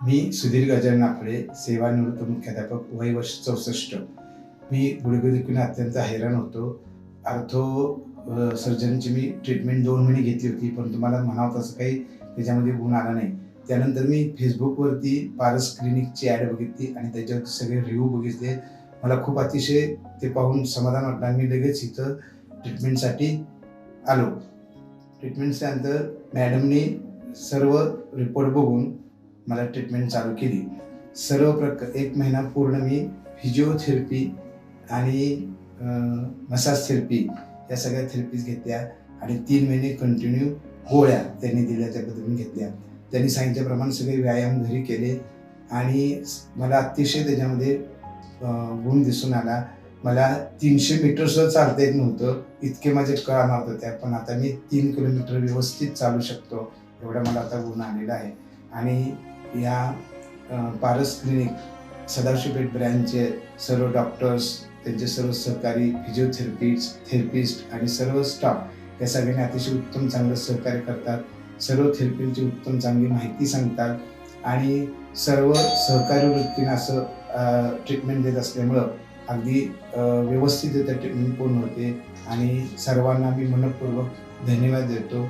मी सुधीर गजानन नाफळे सेवानिवृत्त मुख्याध्यापक वय वर्ष चौसष्ट. मी गुडघेदुखीने अत्यंत हैराण होतो. अर्थो सर्जनची मी ट्रीटमेंट दोन महिने घेतली होती पण तुम्हाला म्हणावं तसं काही त्याच्यामध्ये गुण आला नाही. त्यानंतर मी फेसबुकवरती पारस क्लिनिकची ॲड बघितली आणि त्याच्यावर सगळे रिव्ह्यू बघितले. मला खूप अतिशय ते पाहून समाधान वाटलं आणि मी लगेच इथं ट्रीटमेंटसाठी आलो. ट्रीटमेंटच्या नंतर मॅडमने सर्व रिपोर्ट बघून मला ट्रीटमेंट चालू केली. सर्व प्रकार एक महिना पूर्ण मी फिजिओथेरपी आणि मसाज थेरपी या सगळ्या थेरपीज घेतल्या आणि तीन महिने कंटिन्यू गोळ्या त्यांनी दिल्या त्या पद्धतीने घेतल्या. त्यांनी सांगितल्याप्रमाणे सगळे व्यायाम घरी केले आणि मला अतिशय त्याच्यामध्ये गुण दिसून आला. मला तीनशे मीटरसुद्धा चालता येत नव्हतं. इतके माझे कळा मारत होत्या पण आता मी तीन किलोमीटर व्यवस्थित चालू शकतो एवढा मला आता गुण आलेला आहे. आणि या पारस क्लिनिक सदाशिवपेठ ब्रँचचे सर्व डॉक्टर्स त्यांचे सर्व सहकारी फिजिओथेरपिस्ट थेरपिस्ट आणि सर्व स्टाफ या सगळ्यांनी अतिशय उत्तम चांगलं सहकार्य करतात. सर्व थेरपींची उत्तम चांगली माहिती सांगतात आणि सर्व सहकारी वृत्तीनं असं ट्रीटमेंट देत असल्यामुळं अगदी व्यवस्थित व्यवस्थितरित्या ट्रीटमेंट पूर्ण होते आणि सर्वांना मी मनपूर्वक धन्यवाद देतो.